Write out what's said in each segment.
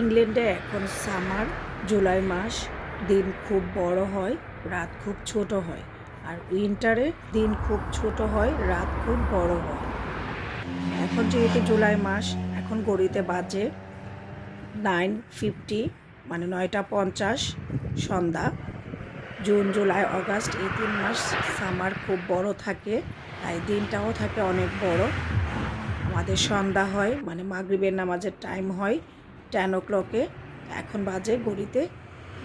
ইংল্যান্ডে এখন সামার, জুলাই মাস, দিন খুব বড় হয়, রাত খুব ছোট হয়। আর উইন্টারে দিন খুব ছোট হয়, রাত খুব বড় হয়। এখন যেহেতু জুলাই মাস, এখন গড়িতে বাজে নাইন ফিফটি মানে নয়টা পঞ্চাশ সন্ধ্যা। জুন, জুলাই, অগাস্ট এই তিন মাস সামার খুব বড় থাকে, তাই দিনটাও থাকে অনেক বড়। আমাদের সন্ধ্যা হয় মানে মাগরিবের নামাজের টাইম হয়। টেন ও ক্লকে। এখন বাজে ঘড়িতে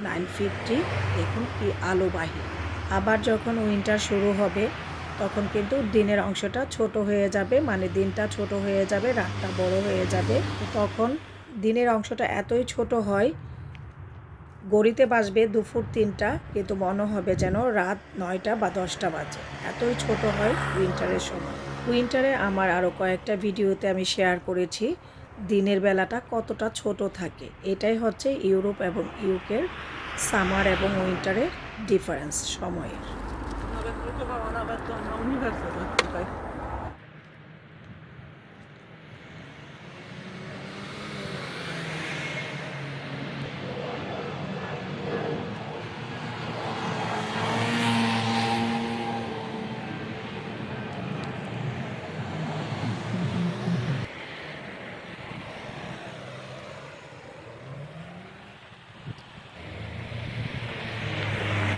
নাইন ফিফটি। দেখুন কি আলো আবার যখন উইন্টার শুরু হবে, তখন কিন্তু দিনের অংশটা ছোট হয়ে যাবে মানে দিনটা ছোট হয়ে যাবে, রাতটা বড় হয়ে যাবে। তখন দিনের অংশটা এতই ছোট হয় গড়িতে বাজবে দুপুর তিনটা, কিন্তু মনে হবে যেন রাত নয়টা বা দশটা বাজে। এতই ছোট হয় উইন্টারের সময়। উইন্টারে আমার আরও কয়েকটা ভিডিওতে আমি শেয়ার করেছি। দিনের বেলাটা কতটা ছোট থাকে। এটাই হচ্ছে ইউরোপ এবং ইউকের সামার এবং উইন্টারের ডিফারেন্স সময়ের।